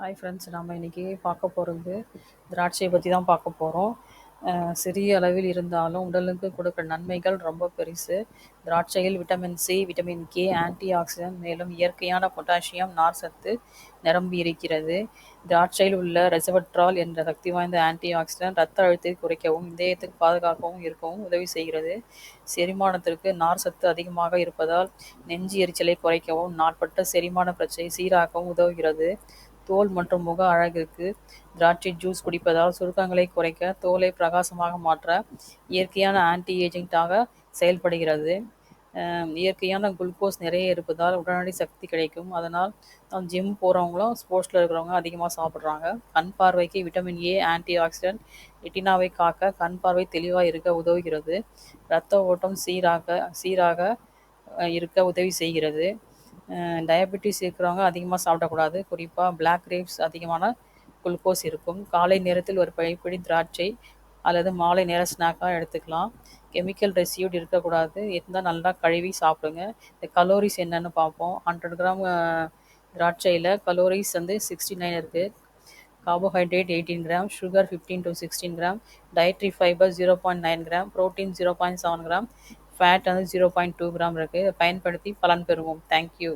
Hi friends நாம் இன்றைக்கி பார்க்க போகிறது திராட்சையை பற்றி தான் பார்க்க போகிறோம் சிறிய அளவில் இருந்தாலும் உடலுக்கு கொடுக்குற நன்மைகள் ரொம்ப பெருசு. திராட்சையில் vitamin C vitamin K antioxidant மேலும் இயற்கையான பொட்டாசியம் நார் சத்து நிரம்பி இருக்கிறது. திராட்சையில் உள்ள ரெசவட்ரால் என்ற சக்தி வாய்ந்த ஆன்டி ஆக்சிடென்ட் ரத்த அழுத்தத்தை குறைக்கவும் இதயத்துக்கு பாதுகாக்கவும் இருக்கவும் உதவி செய்கிறது. செரிமானத்திற்கு நார் சத்து அதிகமாக இருப்பதால் நெஞ்சு எரிச்சலை குறைக்கவும் நாட்பட்ட செரிமான பிரச்சனை சீராகவும் உதவுகிறது. தோல் மற்றும் முக அழகிற்கு திராட்சை ஜூஸ் குடிப்பதால் சுருக்கங்களை குறைக்க தோலை பிரகாசமாக மாற்ற இயற்கையான ஆன்டி ஏஜென்ட்டாக செயல்படுகிறது இயற்கையான குளுக்கோஸ் நிறைய இருப்பதால் உடனடி சக்தி கிடைக்கும். அதனால் ஜிம் போகிறவங்களும் ஸ்போர்ட்ஸில் இருக்கிறவங்க அதிகமாக சாப்பிட்றாங்க. கண் பார்வைக்கு விட்டமின் ஏ ஆன்டி ஆக்சிடென்ட் ரெட்டினாவை காக்க கண் பார்வை தெளிவாக இருக்க உதவுகிறது. இரத்த ஓட்டம் சீராக சீராக இருக்க உதவி செய்கிறது. டயபெட்டிஸ் இருக்கிறவங்க அதிகமாக சாப்பிடக்கூடாது. குறிப்பாக பிளாக் கிரேப்ஸ் அதிகமான குளுக்கோஸ் இருக்கும். காலை நேரத்தில் ஒரு பழிப்படி திராட்சை அல்லது மாலை நேர ஸ்நாக்காக எடுத்துக்கலாம். கெமிக்கல் ரெசியூட் இருக்கக்கூடாது. இருந்தால் நல்லா கழுவி சாப்பிடுங்க. இந்த கலோரிஸ் என்னென்னு பார்ப்போம். ஹண்ட்ரட் கிராம் திராட்சையில் கலோரிஸ் வந்து சிக்ஸ்டி நைன் இருக்குது carbohydrate eighteen gram sugar fifteen to sixteen gram dietary fibre zero point nine gram protein zero point seven gram fat வந்து ஜீரோ பாயிண்ட் டூ கிராம் இருக்குது பயன்படுத்தி பலன் பெறுவோம். தேங்க்யூ